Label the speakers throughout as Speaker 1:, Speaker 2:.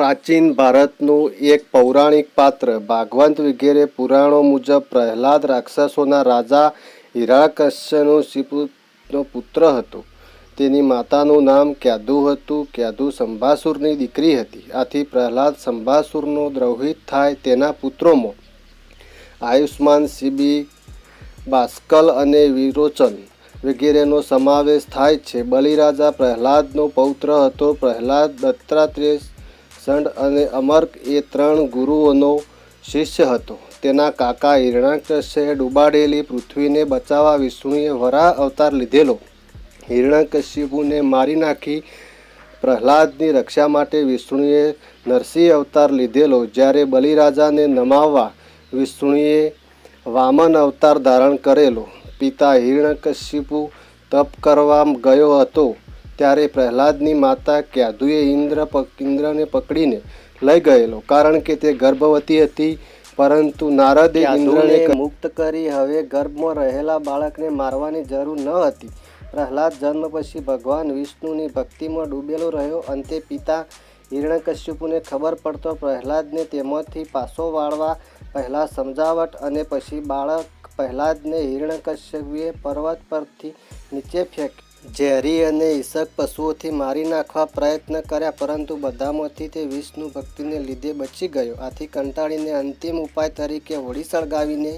Speaker 1: પ્રાચીન ભારતનું એક પૌરાણિક પાત્ર. ભાગવંત વગેરે પુરાણો મુજબ પ્રહલાદ રાક્ષસોના રાજા હિરાકશ્યનો શિપુનો પુત્ર હતો. તેની માતાનું નામ ક્યાદુ હતું. ક્યાદુ સંભાસુરની દીકરી હતી. આથી પ્રહલાદ સંભાસુરનો દ્રૌહિત થાય તેના પુત્રોમાં આયુષ્માન શિબી બાસ્કલ અને વિરોચન વગેરેનો સમાવેશ થાય છે. બલિરાજા પ્રહલાદનો પૌત્ર હતો. પ્રહલાદ દત્તાત્રેય સંડ અને અમર્ક એ ત્રણ ગુરુઓનો શિષ્ય હતો. તેના કાકા હિરણાકશ્યએ ડૂબાડેલી પૃથ્વીને બચાવવા વિષ્ણુએ વરા અવતાર લીધેલો. હિરણાકશ્યપુને મારી નાખી પ્રહલાદની રક્ષા માટે વિષ્ણુએ નરસિંહ અવતાર લીધેલો. જ્યારે બલિરાજાને નમાવવા વિષ્ણુએ વામન અવતાર ધારણ કરેલો. પિતા હિરણ્યકશિપુ તપ કરવા ગયો હતો. ત્યારે પ્રહલાદની માતા ક્યાદુએ ઇન્દ્ર ઇન્દ્રને પકડીને લઈ ગયેલો. કારણ કે તે ગર્ભવતી હતી પરંતુ નારદે ઇન્દ્રને મુક્ત કરી હવે ગર્ભમાં રહેલા બાળકને મારવાની જરૂર ન હતી. પ્રહલાદ જન્મ પછી ભગવાન વિષ્ણુની ભક્તિમાં ડૂબેલો રહ્યો. અંતે પિતા હિરણ્યકશ્યપુને ખબર પડતો પ્રહલાદને તેમાંથી પાછો વાળવા પહેલાં સમજાવટ અને પછી બાળક પ્રહલાદને હિરણ્યકશ્યપુએ પર્વત પરથી નીચે ફેંક ઝેરી અને ઈસક પશુઓથી મારી નાખવા પ્રયત્ન કર્યા, પરંતુ બધામાંથી તે વિષ્ણુ ભક્તિને લીધે બચી ગયો. આથી કંટાળીને અંતિમ ઉપાય તરીકે હોળી સળગાવીને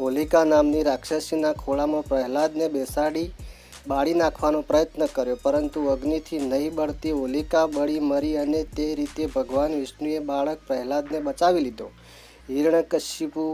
Speaker 1: હોલિકા નામની રાક્ષસીના ખોળામાં પ્રહલાદને બેસાડી બાળી નાખવાનો પ્રયત્ન કર્યો, પરંતુ અગ્નિથી નહીં બળતી હોલિકા બળી મરી અને તે રીતે ભગવાન વિષ્ણુએ બાળક પ્રહલાદને બચાવી લીધો. હિરણ્યકશિપુ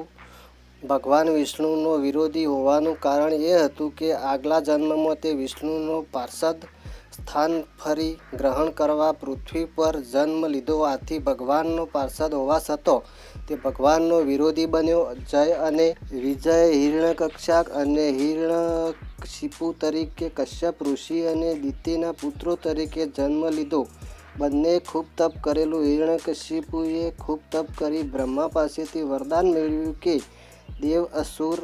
Speaker 1: ભગવાન વિષ્ણુનો વિરોધી હોવાનું કારણ એ હતું કે આગલા જન્મમાં તે વિષ્ણુનો પાર્ષદ સ્થાન ફરી ગ્રહણ કરવા પૃથ્વી પર જન્મ લીધો. આથી ભગવાનનો પાર્ષદ હોવા છતાં તે ભગવાનનો વિરોધી બન્યો. જય અને વિજય હિરણ્યકક્ષાક અને હિરણ્યશિપુ તરીકે કશ્યપ ઋષિ અને દિતિના પુત્રો તરીકે જન્મ લીધો. બંને ખૂબ તપ કરેલું. હિરણ્યકશિપુએ ખૂબ તપ કરી બ્રહ્મા પાસેથી વરદાન મેળવ્યું કે દેવ, અસુર,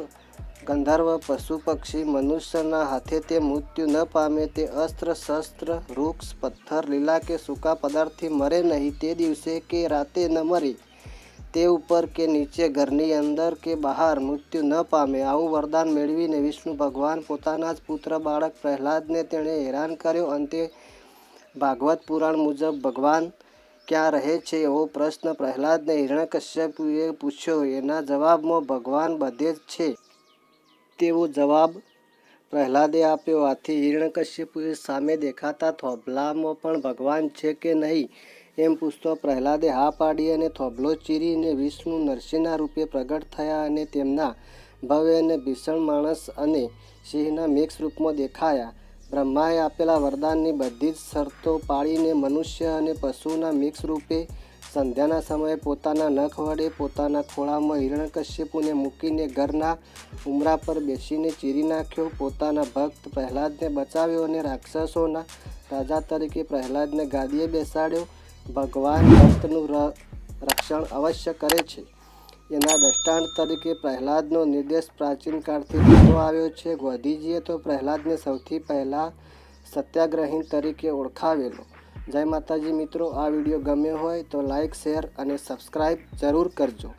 Speaker 1: ગંધર્વ, પશુ પક્ષી, મનુષ્યના હાથે તે મૃત્યુ ન પામે, તે અસ્ત્ર, શસ્ત્ર, વૃક્ષ, પથ્થર, લીલા કે સૂકા પદાર્થથી મરે નહીં, તે દિવસે કે રાતે ન મરે, તે ઉપર કે નીચે, ઘરની અંદર કે બહાર મૃત્યુ ન પામે. આવું વરદાન મેળવીને વિષ્ણુ ભગવાન પોતાના જ પુત્ર બાળક પ્રહલાદને તેણે હેરાન કર્યો. અંતે ભાગવત પુરાણ મુજબ ભગવાન ક્યાં રહે છે એવો પ્રશ્ન પ્રહલાદને હિરણ્યકશ્યપુએ પૂછ્યો. એના જવાબમાં ભગવાન બધે જ છે તેવો જવાબ પ્રહલાદે આપ્યો. આથી હિરણ્યકશ્યપુએ સામે દેખાતા થોભલામાં પણ ભગવાન છે કે નહીં એમ પૂછતો પ્રહલાદે હા પાડી અને થોભલો ચીરીને વિષ્ણુ નરસિંહના રૂપે પ્રગટ થયા અને તેમના ભવ્ય અને ભીષણ માણસ અને સિંહના મિક્સ રૂપમાં દેખાયા. બ્રહ્માએ આપેલા વરદાનની બધી જ શરતો પાળીને મનુષ્ય અને પશુના મિક્સ રૂપે સંધ્યાના સમયે પોતાના નખ વડે પોતાના ખોળામાં હિરણકશ્યપુને મૂકીને ઘરના ઉમરા પર બેસીને ચીરી નાખ્યો. પોતાના ભક્ત પ્રહલાદને બચાવ્યો અને રાક્ષસોના રાજા તરીકે પ્રહલાદને ગાદીએ બેસાડ્યો. ભગવાન ભક્તનું રક્ષણ અવશ્ય કરે છે. એના દ્રષ્ટાંત તરીકે પ્રહલાદનો નિર્દેશ પ્રાચીન કાળથી થતો આવ્યો છે. ગાંધીજીએ તો પ્રહલાદને સૌથી પહેલાં સત્યાગ્રહી તરીકે ઓળખાવેલો. જય માતાજી મિત્રો, આ વીડિયો ગમ્યો હોય તો લાઈક, શેર અને સબસ્ક્રાઈબ જરૂર કરજો.